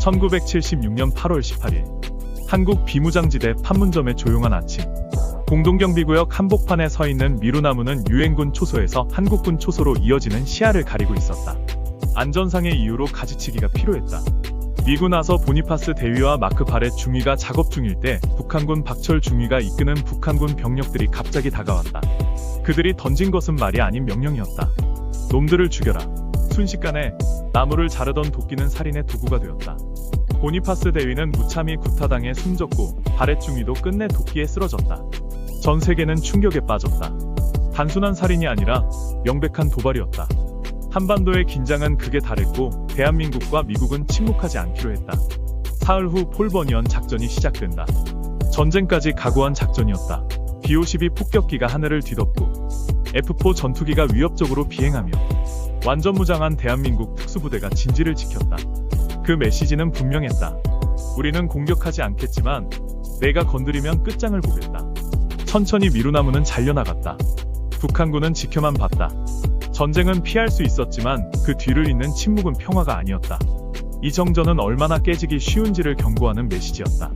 1976년 8월 18일 한국 비무장지대 판문점의 조용한 아침 공동경비구역 한복판에 서 있는 미루나무는 유엔군 초소에서 한국군 초소로 이어지는 시야를 가리고 있었다. 안전상의 이유로 가지치기가 필요했다. 미군 나서 보니파스 대위와 마크 바렛 중위가 작업 중일 때 북한군 박철 중위가 이끄는 북한군 병력들이 갑자기 다가왔다. 그들이 던진 것은 말이 아닌 명령이었다. 놈들을 죽여라. 순식간에 나무를 자르던 도끼는 살인의 도구가 되었다. 보니파스 대위는 무참히 구타당해 숨졌고 중위도 끝내 도끼에 쓰러졌다. 전 세계는 충격에 빠졌다. 단순한 살인이 아니라 명백한 도발이었다. 한반도의 긴장은 극에 달했고 대한민국과 미국은 침묵하지 않기로 했다. 사흘 후 폴버니언 작전이 시작된다. 전쟁까지 각오한 작전이었다. B-52 폭격기가 하늘을 뒤덮고 F-4 전투기가 위협적으로 비행하며 완전 무장한 대한민국 특수부대가 진지를 지켰다. 그 메시지는 분명했다. 우리는 공격하지 않겠지만 내가 건드리면 끝장을 보겠다. 천천히 미루나무는 잘려나갔다. 북한군은 지켜만 봤다. 전쟁은 피할 수 있었지만 그 뒤를 잇는 침묵은 평화가 아니었다. 이 정전은 얼마나 깨지기 쉬운지를 경고하는 메시지였다.